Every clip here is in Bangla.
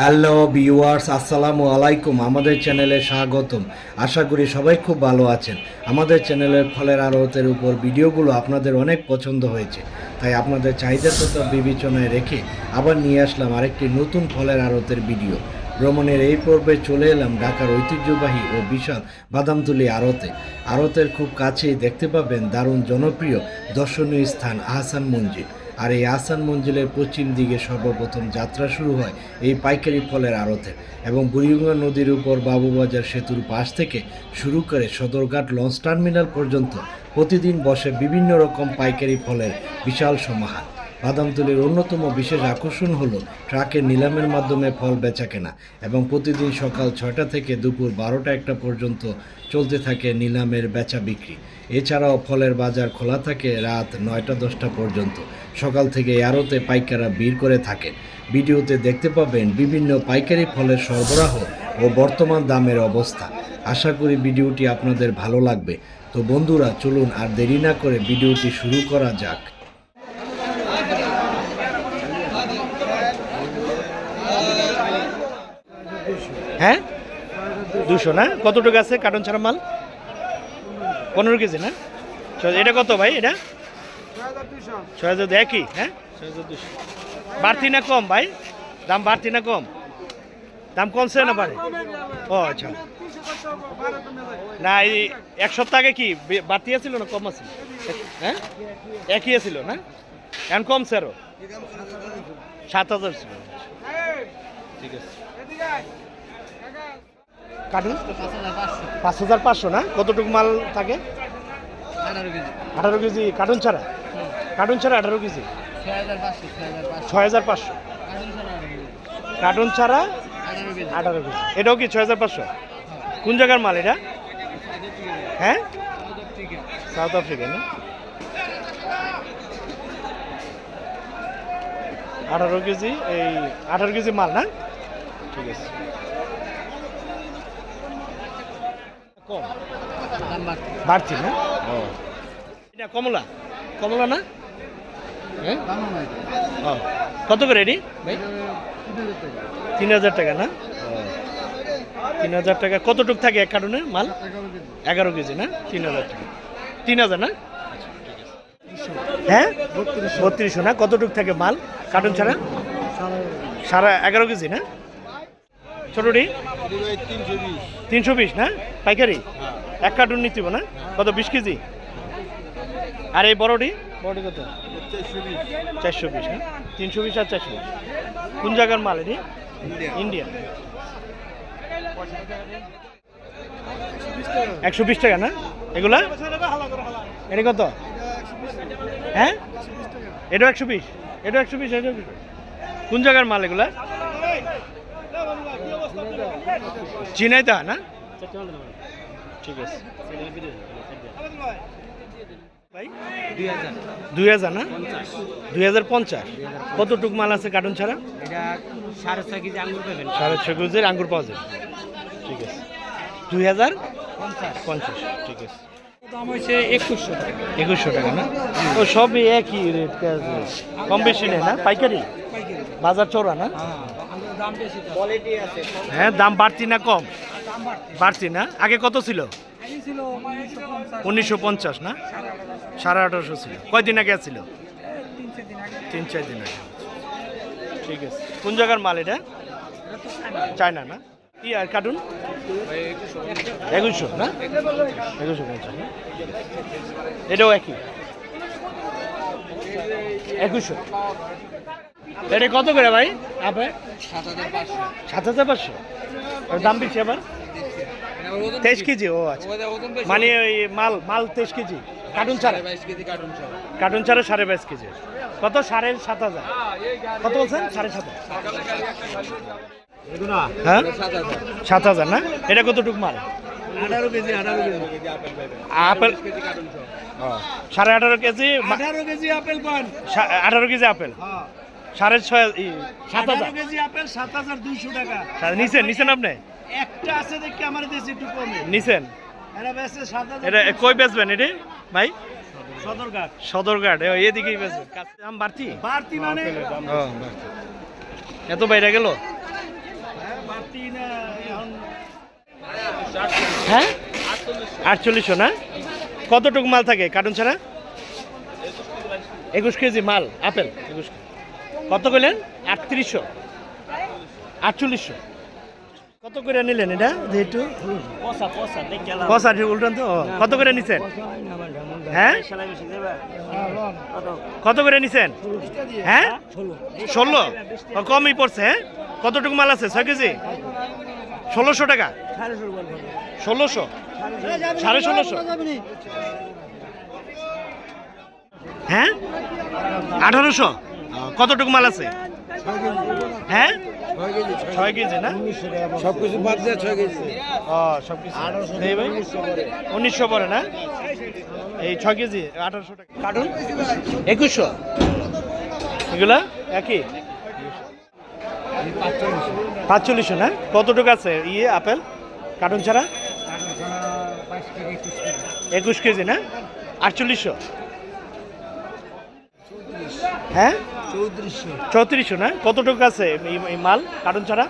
হ্যালো ভিউয়ার্স আসসালামু আলাইকুম। আমাদের চ্যানেলে স্বাগতম। আশা করি সবাই খুব ভালো আছেন। আমাদের চ্যানেলের ফলের আড়তের উপর ভিডিওগুলো আপনাদের অনেক পছন্দ হয়েছে। তাই আপনাদের চাহিদার কথা বিবেচনায় রেখে আবার নিয়ে আসলাম আরেকটি নতুন ফলের আড়তের ভিডিও। ভ্রমণের এই পর্বে চলে এলাম ঢাকার ঐতিহ্যবাহী ও বিশাল বাদামতুলি আড়তে। আড়তের খুব কাছেই দেখতে পাবেন দারুণ জনপ্রিয় দর্শনীয় স্থান আহসান মঞ্জিল। আর এই আহসান মঞ্জিলের পশ্চিম দিকে সর্বপ্রথম যাত্রা শুরু হয় এই পাইকারি ফলের আড়তে এবং বুড়িগঙ্গা নদীর উপর বাবুবাজার সেতুর পাশ থেকে শুরু করে সদরঘাট লঞ্চ টার্মিনাল পর্যন্ত প্রতিদিন বসে বিভিন্ন রকম পাইকারি ফলের বিশাল সমাহার। বাদামতলির অন্যতম বিশেষ আকর্ষণ হল ট্রাকের নিলামের মাধ্যমে ফল বেচা কেনা এবং প্রতিদিন সকাল ছয়টা থেকে দুপুর বারোটা একটা পর্যন্ত চলতে থাকে নিলামের বেচা বিক্রি। এছাড়াও ফলের বাজার খোলা থাকে রাত নয়টা দশটা পর্যন্ত। সকাল থেকে আড়তে পাইকাররা ভিড় করে থাকেন ভিডিওতে দেখতে পাবেন বিভিন্ন পাইকারি ফলের সরবরাহ ও বর্তমান দামের অবস্থা। আশা করি ভিডিওটি আপনাদের ভালো লাগবে। তো বন্ধুরা, চলুন আর দেরি না করে ভিডিওটি শুরু করা যাক। হ্যাঁ? দুশো না? কতটুকু আছে কার্টন ছাড়া মাল? পনেরো কেজি না? এটা কত ভাই এটা? ছয় হাজার দুই, একই হ্যাঁ? ছয় হাজার দুশো বাড়তি না কম ভাই? দাম বাড়তি না কম? দাম কমছে না বাড়ে? ও আচ্ছা। না এই এক সপ্তাহ আগে কি বাড়তি আছিল না কম আছিল? হ্যাঁ? একই আছিল না? এখন কমছে আরও? সাত হাজার ছিল। ঠিক আছে। কাটুন পাঁচ হাজার পাঁচশো। না? কতটুকু মাল থাকে? আঠারো কেজি। কার্টুন ছাড়া? কার্টুন ছাড়া আঠারো কেজি? ছয় হাজার পাঁচশো কার্টুন ছাড়া আঠারো কেজি। এটাও কি ছয় হাজার পাঁচশো? কোন জায়গার মাল এটা? হ্যাঁ? সাউথ আফ্রিকা না? আঠারো কেজি এই আঠারো কেজি মাল না? ঠিক আছে। কম। বাড়ছি। না? এটা কমলা। কমলা না? হ্যাঁ। কত করে এটি? তিন হাজার টাকা। না? তিন হাজার টাকা। কতটুক থাকে এক কার্টুনে মাল? এগারো কেজি না? তিন হাজার টাকা। তিন হাজার না? হ্যাঁ? বত্রিশশো। না? কতটুক থাকে মাল? কার্টুন ছাড়া? সারা এগারো কেজি না? ছোটটি? তিনশো বিশ না? পাইকারি? এক কার্টুন নিতে না? কত বিশ কেজি? আর এই বড়টি? বড়টি কত? চারশো বিশ না? তিনশো বিশ আর চারশো বিশ। কোন জায়গার মাল এটি? ইন্ডিয়া একশো বিশ টাকা না? এগুলা? এটা কত? হ্যাঁ? এটাও একশো বিশ এটাও একশো বিশ এটাও কোন জায়গার মাল এগুলা? চিনাইতে হয় না? ঠিক আছে। ভাই? দুই হাজার। না? দুই হাজার পঞ্চাশ। কতটুক মাল আছে কার্টুন ছাড়া? সাড়ে ছয় কেজি আঙুর পাবেন। সাড়ে ছয় কেজির আঙ্গুর পাওয়া যাবে ঠিক আছে। দুই হাজার? পঞ্চাশ। পঞ্চাশ ঠিক আছে। দাম হয়েছে একুশশো টাকা। একুশশো টাকা না? ও সবই একই রেট কম বেশি নেই না? পাইকারি? বাজার চড়া না? দাম বেশি কোয়ালিটি আছে। হ্যাঁ দাম বাড়তি না কম? বাড়তি। না? আগে কত ছিল? আগে ছিল উনিশশো পঞ্চাশ না? সাড়ে আঠারোশো ছিল। কয়দিন আগে ছিল তিন চার দিন আগে। তিন চার দিন আগে ঠিক আছে। কোন জায়গার মাল এটা। চায়না না? কি আর কার্টুন? একুশশো। না? একুশশো পঞ্চাশ এটাও একই? একুশশো। এটা কত করে ভাই? আপে? সাত হাজার পাঁচশো। ওর দাম বেশি আবার? তেইশ কেজি ও আচ্ছা। মানে ওই মাল মাল তেইশ কেজি। কার্টুন ছাড়া? কার্টুন ছাড়া সাড়ে বাইশ কেজি। কত? সাড়ে সাত হাজার। কত বলছেন? সাড়ে সাত হাজার। হ্যাঁ? সাত হাজার না? এটা কতটুকু মাল? আঠারো কেজি আঠারো কেজি। আপেল সাড়ে আঠারো কেজি আঠারো কেজি আপেল পান। আঠারো কেজি আপেল। সাড়ে ছয় সাত হাজার। কেজি আপেল সাত হাজার দুইশো টাকা। সাড়ে- নিছেন নিছেন আপনি? একটা আছে দেখি আমার দেশে একটু কমে। নিছেন? এটা কই বেচবেন এটি ভাই? সদরঘাট। সদরঘাট এ, এদিকেই বেচবেন। দাম বাড়তি? বাড়তি মানে? এত বাইরে গেল? এখন হ্যাঁ? আটচল্লিশশো না? কতটুকু মাল থাকে কার্টুন ছাড়া? একুশ কেজি মাল আপেল। একুশ কত করলেন আটত্রিশশো। আটচল্লিশশো। কত করে নিলেন এটা যেহেতু? পচা উল্টান তো? কত করে নিছেন? হ্যাঁ কত? করে নিছেন? হ্যাঁ? ষোলো। কমই পড়ছে হ্যাঁ? কতটুকু মাল আছে? ছয় কেজি? ষোলোশো টাকা। ষোলোশো? সাড়ে ষোলোশো? হ্যাঁ? আঠারোশো? কতটুকু মাল আছে? হ্যাঁ? ছয় কেজি না? বাদ দিয়ে ছয় কেজি। ও উনিশশো পরে না? এই ছয় কেজি আঠারোশো টাকা। কার্টুন? একুশশো? এগুলা? একই? পাঁচচল্লিশশো না? কতটুকু আছে? ইয়ে আপেল? কার্টুন ছাড়া? একুশ কেজি। না? আটচল্লিশশো? হ্যাঁ? চৌত্রিশশো। চৌত্রিশশো না? কতটুকু আছে এই মাল কার্টুন ছাড়া?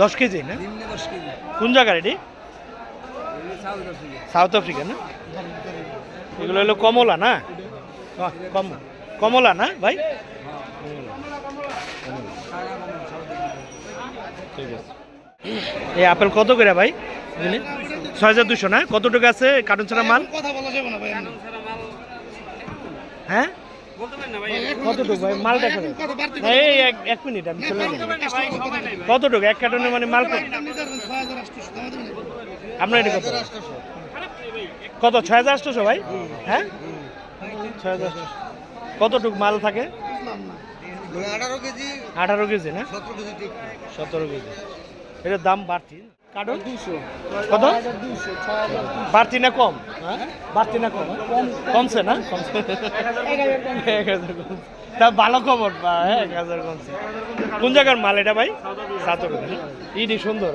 দশ কেজি। না? কোন জায়গার এটি? সাউথ আফ্রিকা না? এগুলো হলো কমলা না? কম কমলা না ভাই? ঠিক আছে। এই আপেল কত করে ভাই? বুঝলি? ছয় হাজার দুশো না? কতটুকু আছে কার্টুন ছাড়া মাল? হ্যাঁ? কতটুকু ভাই? মাল দেখো। এই এক এক মিনিট আমি চলে কতটুকু? এক কার্টুনের মানে মাল কত? আপনার এটা কত? কত? ছয় হাজার আটশোশো ভাই? হ্যাঁ? ছয় হাজার কতটুকু মাল থাকে? আঠারো কেজি আঠারো কেজি না? সতেরো কেজি। এটার দাম বাড়তি। কার্টন কত? বাড়তি না কম? হ্যাঁ? বাড়তি না কম? কমছে না? কমছে। এক হাজার তা ভালো খবর বা হ্যাঁ এক হাজার কমছে। কোন জায়গার মাল এটা ভাই? সাতর ইডি সুন্দর।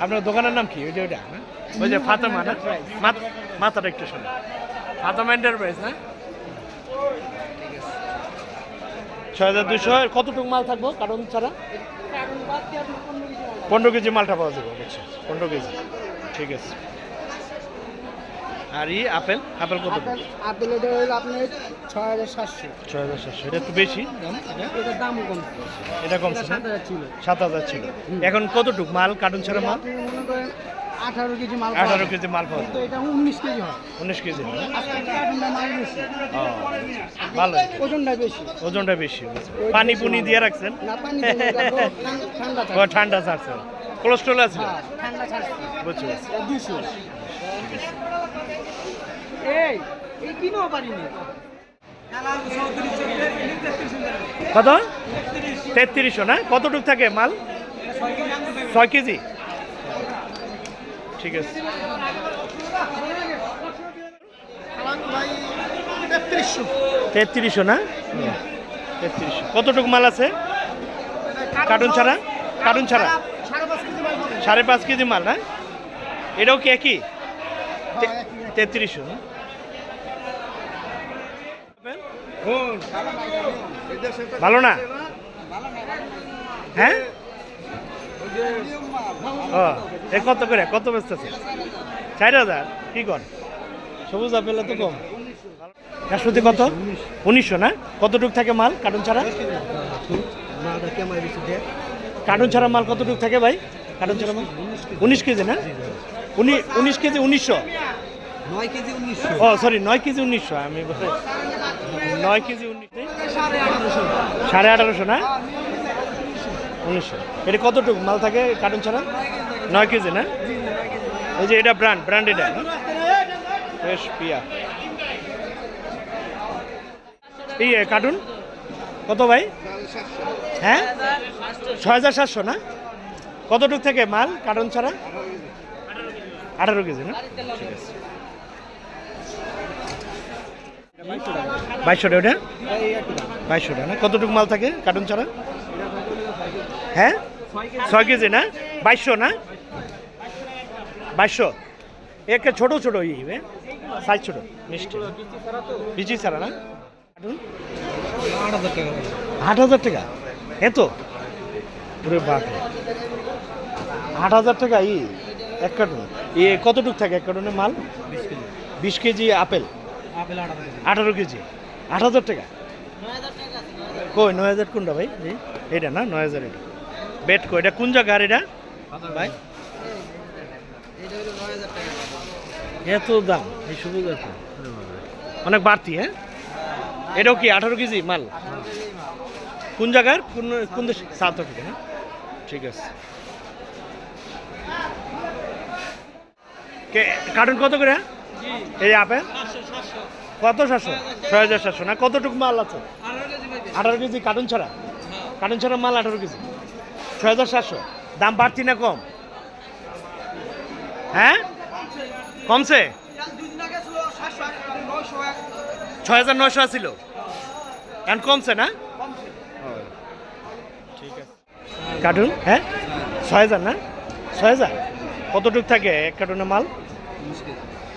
আপনার দোকানের নাম কি? ওইটা ওইটা ওই যে ফাতেমা না? মাত- মাথাটা একটু শোনো ফাতেমা এন্টারপ্রাইজ না? ছয় হাজার দুশো কতটুকু মাল থাকব কারণ ছাড়া? পনেরো কেজি মালটা পাওয়া যাবে অবশ্যই পনেরো কেজি। ঠিক আছে। আর ই আপেল? আপেল কত? আপেল এটা হলো আপনার ছয় হাজার সাতশো। ছয় হাজার সাতশো। এটা একটু বেশি? দাম এটা? এটার দাম কম এটা কম সাত হাজার ছিল। সাত হাজার ছিল। এখন কতটুক মাল কার্টুন ছাড়া মাল? আঠারো কেজি মাল আঠারো কেজি মাল পাওয়া যাবে এটা উনিশ কেজি হয়। উনিশ কেজি ভালো। ওজনটা বেশি। ওজনটা বেশি পানি পুনি দিয়ে রাখছেন? ঠান্ডা ছাড়ছেন কোলেস্ট্রল আছে? হ্যাঁ, বুঝছি। দুশো। এই এই কিনেও পারিনি কত? তেত্রিশশো না? কতটুক থাকে মাল? ছয় কেজি? ঠিক আছে। তেত্রিশশো না? তেত্রিশশো। কতটুকু মাল আছে? কার্টুন ছাড়া? কার্টুন ছাড়া? সাড়ে পাঁচ কেজি মাল না? এটাও কি একই? তেত্রিশশো ভালো না? হ্যাঁ? ও এ কত করে? কত ব্যস্ত আছে চার হাজার। কি কর সবুজ আপেল তো কম। নাশপাতি কত? উনিশশো না? কতটুক থাকে মাল? কার্টুন ছাড়া? কার্টুন ছাড়া মাল কতটুক থাকে ভাই? কার্টুন ছাড়া মাল? উনিশ কেজি না? উনি উনিশ কেজি উনিশশো? নয় কেজি উনিশশো। ও সরি নয় কেজি উনিশশো। আমি বলে- নয় কেজি উনিশ সাড়ে আঠারোশো না? উনিশশো। এটা কতটুকু? মাল থাকে কার্টুন ছাড়া? নয় কেজি, না? এই যে এটা ব্র্যান্ড ব্র্যান্ড এটা? বেশ, পিয়া। এই কার্টুন কত ভাই? হ্যাঁ? ছয় হাজার সাতশো, না? কতটুক থেকে মাল কার্টুন ছাড়া? আঠারো কেজি, না? ঠিক আছে। বাইশশো টাকা। ওটা? বাইশশো টাকা, না? কতটুকু মাল থাকে কার্টুন ছাড়া? হ্যাঁ? ছয় কেজি না? বাইশশো না? বাইশশো। একটা ছোটো ছোটো ইয়ে সাইজ ছোটো। মিষ্টি। বিচি ছাড়া না? আট হাজার টাকা আট হাজার টাকা। এত? ওরে বাপ আট হাজার টাকা ই এক কার্টুন। এ কতটুক থাকে এক কার্টুনে মাল? বিশ কেজি। আপেল। আঠারো কেজি। আট হাজার টাকা? কই নয় হাজার কোনটা ভাই? এটা না? নয় হাজার এটা। বেট কো এটা কোন জায়গার এটা? ভাই? এত দাম এই সবুজ এত অনেক বাড়তি হ্যাঁ? এটাও কি আঠারো কেজি মাল? কোন জায়গার? কোন কোন দেশ? সাউথ আফ্রিকা না ঠিক আছে। কে কার্টুন কত করে এই আপেল? কত সাতশো ছয় হাজার সাতশো। না কতটুকু মাল আছে? আঠারো কেজি কার্টুন ছাড়া? কার্টুন ছাড়া মাল আঠারো কেজি? ছয় হাজার সাতশো। দাম বাড়তি না কম? হ্যাঁ? কমছে? ছয় হাজার নয়শো ছিল এখন কমছে না? ঠিক আছে কার্টুন? হ্যাঁ? ছয় হাজার না? ছয় হাজার কতটুক থাকে এক কার্টুনে মাল?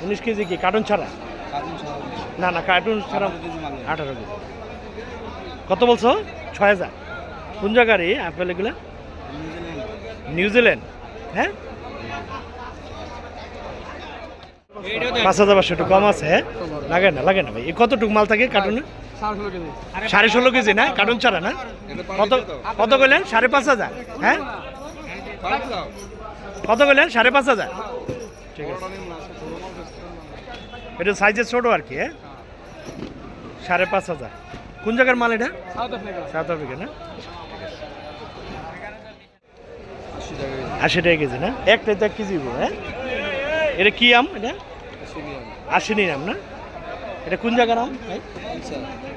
উনিশ কেজি কি? কার্টুন ছাড়া? না না, কার্টুন ছাড়া আঠারো কেজি। কত বলছো? ছয় হাজার কোন জায়গার এই আপেল এগুলা? নিউজিল্যান্ড হ্যাঁ? পাঁচ হাজার পাঁচশো একটু কম আছে হ্যাঁ? লাগে না লাগে না ভাই। কতটুকু মাল থাকে কার্টুনে? সাড়ে ষোলো কেজি না? কার্টুন ছাড়া না? কত কত বললেন সাড়ে পাঁচ হাজার হ্যাঁ? কত বললেন সাড়ে পাঁচ হাজার? ঠিক আছে। এটা সাইজে ছোট আর কি হ্যাঁ? সাড়ে পাঁচ হাজার। কোন জায়গার মাল এটা? সাউথ আফ্রিকা না? আশি টাকা কেজি, না? একটাই তো এক কেজি হ্যাঁ? এটা কি আম এটা? আশিনি আম, না? এটা কোন জায়গার আম, ভাই?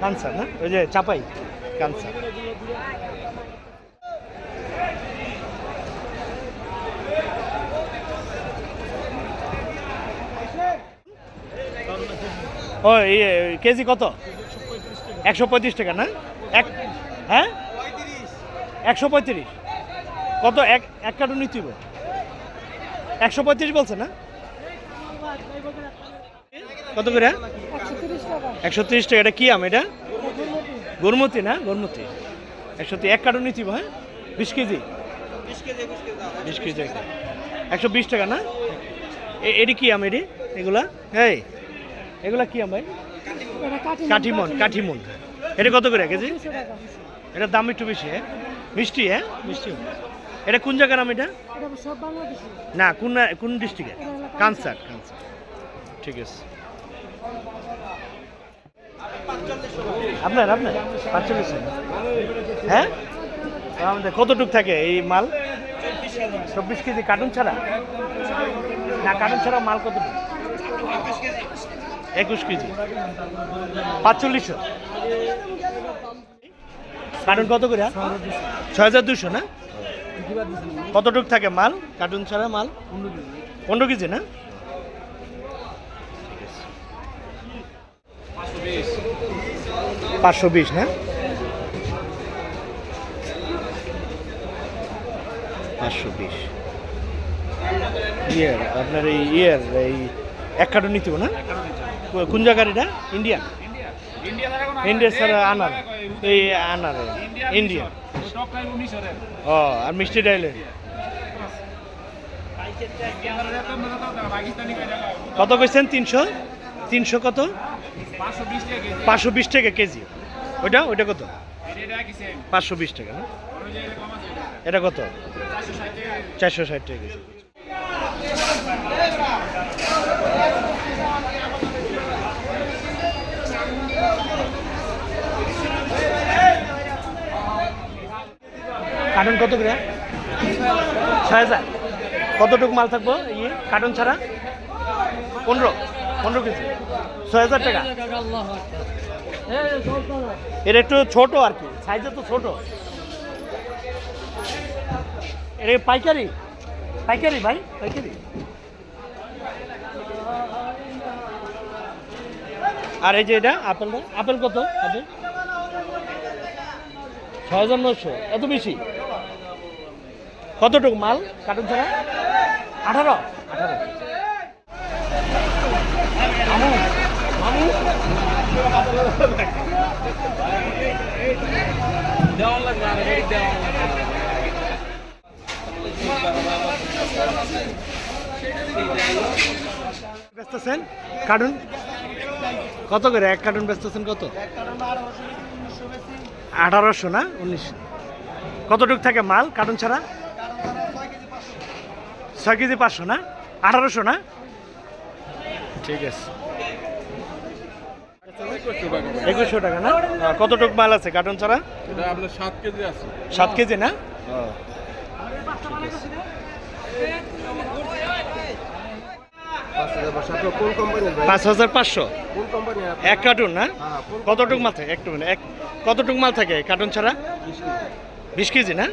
কানসার, না? ওই যে চাপাই, কানসার। ও এই, কেজি কত? একশো পঁয়ত্রিশ টাকা, না? এক হ্যাঁ? একশো পঁয়ত্রিশ। কত এক এক কার্টুন নিতে হবে? একশো পঁয়ত্রিশ বলছে না? কত করে? একশো তিরিশ টাকা। এটা কি আম এটা? গরমতি না? গরমতি। একশো তি- এক কার্টুন নিতে হবে, হ্যাঁ? বিশ কেজি? বিশ কেজি একশো বিশ টাকা না? এটি কি আম এটি? এগুলা? এই এগুলা কি আম ভাই? কাঠিমন কাঠিমন। এটা কত করে কেজি? এটার দাম একটু বেশি হ্যাঁ? মিষ্টি হ্যাঁ? মিষ্টি এটা কোন জায়গার নাম এটা? না কোন কোন ডিস্ট্রিক্টে? কানসার কানসার ঠিক আছে। আপনার আপনার? পাঁচচল্লিশ হ্যাঁ? আমাদের কতটুক থাকে এই মাল? চব্বিশ কেজি কার্টুন ছাড়া? না কার্টুন ছাড়া মাল কতটুকু? একুশ কেজি। পাঁচচল্লিশশো কার্টুন কত করে? ছয় হাজার দুশো না? কতটুক থাকে মাল? কার্টুন ছাড়া মাল? পনেরো কেজি না? পাঁচশো বিশ হ্যাঁ পাঁচশো বিশ। ইয়ের আপনার এই ইয়ের এই এক কার্টুন নিতে হবে না? কোন জায়গার এটা? ইন্ডিয়া ইন্ডিয়া ছাড়া আনার এই আনার। ইন্ডিয়া ও, আর মিষ্টি ডাইলে। কত কইছেন? তিনশো? তিনশো কত? পাঁচশো বিশ টাকা কেজি। ওইটা? ওইটা কত? পাঁচশো বিশ টাকা না? এটা কত? চারশো ষাট টাকা কেজি। কার্টুন কত করে? ছয় হাজার। কতটুকু মাল থাকব? ইয়ে কার্টুন ছাড়া? পনেরো। পনেরো কেজি। ছয় হাজার টাকা। এটা একটু ছোট আর কি। সাইজে তো ছোট। এটা পাইকারি? পাইকারি ভাই, পাইকারি। আর এই যে এটা আপেল আপেল কত? আপেল? ছয় হাজার নশো এত বেশি? কতটুকু মাল কার্টুন ছাড়া? আঠারো? আঠারো। বেচতেছেন কার্টুন কত করে? এক কার্টুন বেচতেছেন কত? আঠারোশো না? উনিশশো কতটুক থাকে মাল কার্টুন ছাড়া? ছয় কেজি পাঁচশো না? আঠারোশো না? ঠিক আছে। একুশশো টাকা না? আহ, কতটুক মাল আছে কার্টুন ছাড়া? আপনার সাত কেজি আছে। সাত কেজি না? পাঁচ হাজার পাঁচশো। এক কার্টুন না? হ্যাঁ কতটুক মাল থাকে? একটু এক কতটুক মাল থাকে কার্টুন ছাড়া? বিশ কেজি না?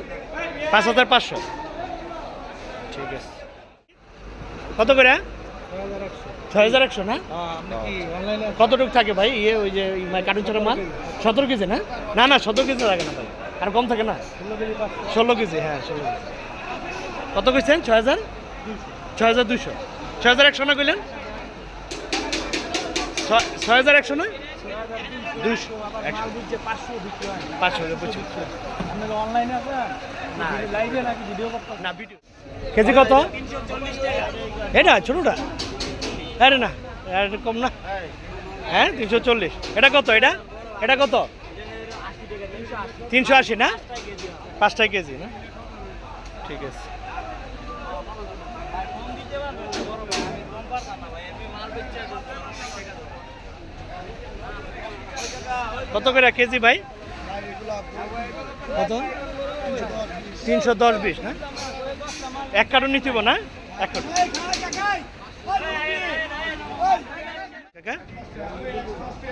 পাঁচ হাজার পাঁচশো। ঠিক আছে। কত করে? ছয় হাজার একশো। না? অনলাইনে কতটুক থাকে ভাই? ইয়ে ওই যে কার্টুন ছাড়া মাল? সতেরো কেজি না? না না সতেরো কেজি থাকে না ভাই। আর কম থাকে না? ষোলো কেজি হ্যাঁ ষোলো কেজি। কত কইছেন? ছয় হাজার? ছয় হাজার দুশো ছয় হাজার একশো না কইলেন? ছয়- হাজার একশো না? একশো। পাঁচশো না। ভিডিও কেজি কত? এটা, ছোটটা। আরে না এটা কম না। হ্যাঁ তিনশো চল্লিশ। এটা কত এটা? এটা কত? তিনশো আশি না? পাঁচটা কেজি না? ঠিক আছে। কত করে কেজি ভাই? কত? তিনশো দশ বিশ না? এক কার্টুন নিতে না?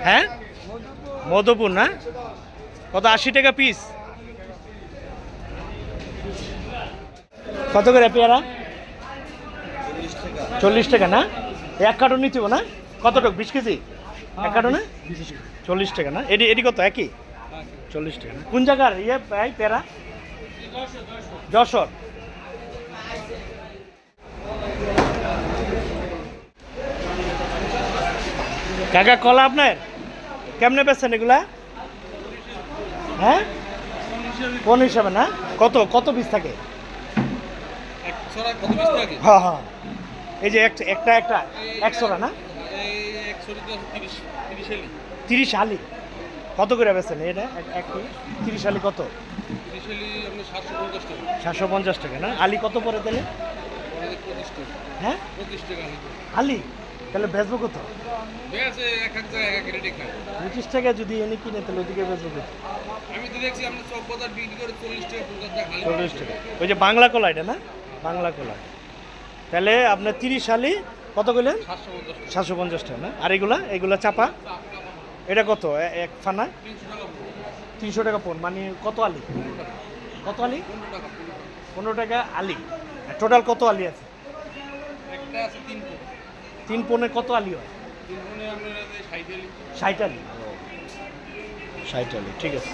হ্যাঁ মধুপুর না? কত? আশি টাকা পিস কত করে পেয়ারা? চল্লিশ টাকা। না? এক কার্টুন নিতে না? কতটুক বিশ কেজি? এক কার্টুনে? চল্লিশ টাকা না? এটি এটি কত? একই? চল্লিশ টাকা না? কোন জায়গার? ইয়ে পেয়ারা? যশোর। কাকা কলা আপনার? কেমনে বেচছেন এগুলা? হ্যাঁ? কোন হিসাবে না? কত কত পিস থাকে? হ্যাঁ হ্যাঁ। এই যে একটা একটা। একশোটা না? তিরিশ আলি। কত করে বেচছেন এটা? এক- তিরিশ আলি কত? সাতশো পঞ্চাশ টাকা। না? আলি কত পরে তাহলে? হ্যাঁ? আলি? তাহলে বেচবো খায়। পঁচিশ টাকা যদি এনে কিনে তাহলে ওদিকে বেচবো কত? আমি তো দেখছি আমরা সব বাজার বিক্রি করে চল্লিশ টাকা চল্লিশ টাকা। ওই যে বাংলা কলা এটা না? বাংলা কলা। তাহলে আপনার তিরিশ আলি কত করলেন সাতশো পঞ্চাশ টাকা। না? আর এগুলা? এগুলা চাপা? এটা কত? এক ফানা? তিনশো টাকা পন মানে কত আলি কত আলি পনেরো টাকা আলি টোটাল কত আলি আছে? একটা আছে তিন কোটি তিন পনেরো কত আলি হয়? ষাট আলি। ষাট আলি ঠিক আছে।